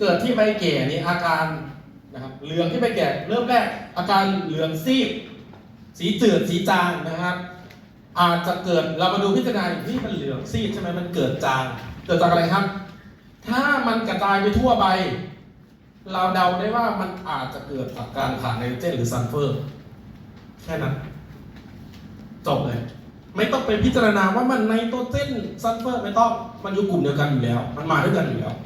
เกิดที่ใบแก่นี่อาการนะครับเหลืองที่ใบแก่เริ่มแรกอาการเหลืองซีดสีจืดสีจางนะครับ อาจจะเกิดเรามาดูพิจารณาอีกที่มันเหลืองซีดใช่ไหมมันเกิดจาง เกิดจากอะไรครับ ถ้ามันกระจายไปทั่วใบ เราเดาได้ว่ามันอาจจะเกิดจากการขาดไนโตรเจนหรือซัลเฟอร์ แค่นั้นจบเลย ไม่ต้องไปพิจารณาว่ามันไนโตรเจนซัลเฟอร์ไม่ต้องมันอยู่กลุ่มเดียวกันอยู่แล้ว มันมาด้วยกันอยู่แล้ว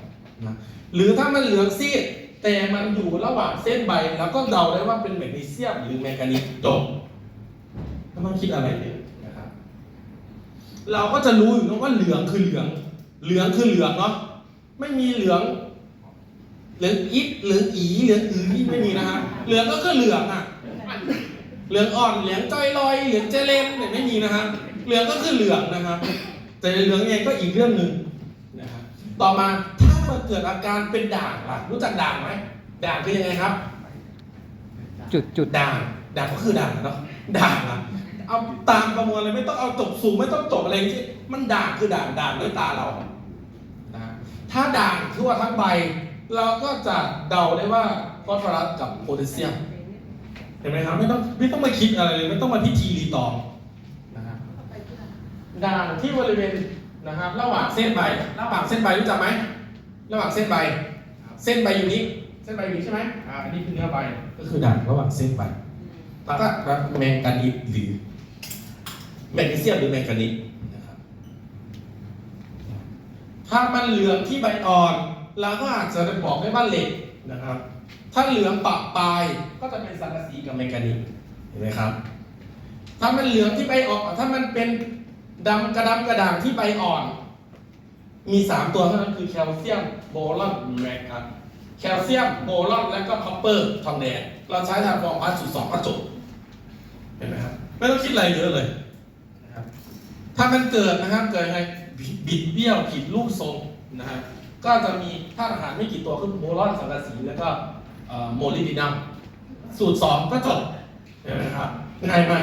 นะหรือถ้ามันเหลืองซีดแต่มันอยู่ระหว่างเส้นใบแล้วก็เดาได้ว่าเป็นแมกนีเซียมหรือแมงกานีสจบไม่ต้องคิดอะไรเลยนะครับ เราก็จะรู้อยู่นะว่าเหลืองคือเหลือง เหลืองคือเหลืองเนาะไม่มีเหลืองเหลืองอิดเหลืองอีเหลืองอือไม่มีนะครับเหลืองก็คือเหลืองอะเหลืองอ่อนเหลืองจ้อยลอยเหลืองเจเลนเนี่ยไม่มีนะครับเหลืองก็คือเหลืองนะครับแต่เหลืองเองก็อีกเรื่องหนึ่งนะครับต่อมาถ้า มันเกิดอาการเป็นด่างล่ะรู้จักด่างไหมด่างคือยังไงครับ จุดจุดด่างด่างก็คือด่างเนาะด่างอะเอาตามประมวลเลยไม่ต้องเอาจบสูงไม่ต้องจบอะไรที่มันด่างคือด่างด่างด้วยตาเรานะฮะถ้าด่างทั่วทั้งใบ เราก็จะเดาได้ว่าฟอสฟอรัสกับโพแทสเซียมเห็นไหมครับไม่ต้องไม่ต้องมาคิดอะไรเลยไม่ต้องมาพิธีรีตองนะครับด่างที่บริเวณนะครับระหว่างเส้นใบระหว่างเส้นใบรู้จักไหม ระหว่างเส้นใบ เส้นใบอยู่นี้ เส้นใบอยู่นี้ใช่ไหมอ่าอันนี้คือเนื้อใบ ก็คือด่างระหว่างเส้นใบแล้วก็แมงกานีสหรือแมกนีเซียมหรือแมงกานีสนะครับ ถ้ามันเหลืองที่ใบอ่อนเราก็อาจจะบอกได้ว่าเหล็กนะครับ ถ้าเหลืองปะปลายก็จะเป็นสังกะสีกับแมงกานีสเห็นไหมครับ ถ้ามันเหลืองที่ใบอ่อน ถ้ามันเป็นดำกระดำกระด่างที่ใบอ่อน มีสามตัวเท่านั้นคือแคลเซียมโบรอนแมกครับแคลเซียมโบรอนและก็คอปเปอร์ทองแดงเราใช้ทางฟองพาสจุดสองก็จบเห็นไหมครับไม่ต้องคิดอะไรเยอะเลยนะครับถ้ามันเกิดนะครับเกิดยังไงบิบิดเบี้ยวผิดรูปทรงนะครับก็จะมีธาตุอาหารไม่กี่ตัวคือโบรอนสังกะสีแล้วก็โมลิบดินัมสูตรสองก็จบเห็นไหมครับง่ายไหม